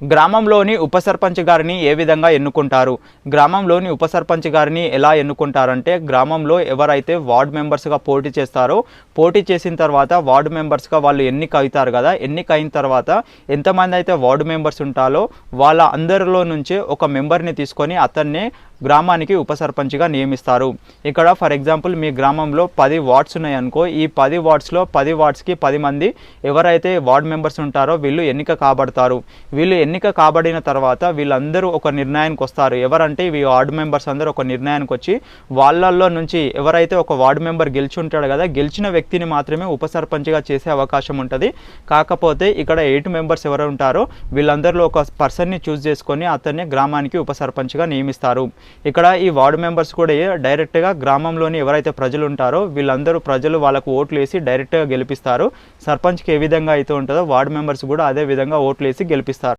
గ్రామంలోని ఉప సర్పంచ్ గారిని ఏ విధంగా ఎన్నుకుంటారు? గ్రామంలోని ఉప సర్పంచ్ గారిని ఎలా ఎన్నుకుంటారంటే గ్రామంలో ఎవరైతే వార్డ్ మెంబర్స్గా పోటీ చేస్తారో పోటీ చేసిన తర్వాత వార్డు మెంబర్స్గా వాళ్ళు ఎన్నిక అవుతారు కదా ఎన్నిక అయిన తర్వాత ఎంతమంది అయితే వార్డు మెంబర్స్ ఉంటారో వాళ్ళ అందరిలో నుంచి ఒక మెంబర్ని తీసుకొని అతన్ని గ్రామానికి ఉప సర్పంచ్గా నియమిస్తారు. ఇక్కడ ఫర్ ఎగ్జాంపుల్ మీ గ్రామంలో పది వార్డ్స్ ఉన్నాయనుకో ఈ పది వార్డ్స్లో పది వార్డ్స్కి పది మంది ఎవరైతే వార్డ్ మెంబర్స్ ఉంటారో వీళ్ళు ఎన్నిక కాబడతారు. వీళ్ళు ఎన్నిక కాబడిన తర్వాత వీళ్ళందరూ ఒక నిర్ణయానికి వస్తారు. ఎవరంటే ఈ వార్డు మెంబర్స్ అందరూ ఒక నిర్ణయానికి వచ్చి వాళ్ళల్లో నుంచి ఎవరైతే ఒక వార్డు మెంబర్ గెలిచి ఉంటాడు కదా గెలిచిన వ్యక్తిని మాత్రమే ఉప సర్పంచ్గా చేసే అవకాశం ఉంటుంది. కాకపోతే ఇక్కడ ఎయిట్ మెంబర్స్ ఎవరు ఉంటారో వీళ్ళందరిలో ఒక పర్సన్ని చూస్ చేసుకొని అతన్ని గ్రామానికి ఉప సర్పంచ్గా నియమిస్తారు. ఇక్కడ ఈ వార్డు మెంబర్స్ కూడా డైరెక్ట్గా గ్రామంలోని ఎవరైతే ప్రజలు ఉంటారో వీళ్ళందరూ ప్రజలు వాళ్ళకు ఓట్లు వేసి డైరెక్ట్గా గెలిపిస్తారు. సర్పంచ్కి ఏ విధంగా అయితే ఉంటుందో వార్డు మెంబర్స్ కూడా అదే విధంగా ఓట్లు వేసి గెలిపిస్తారు.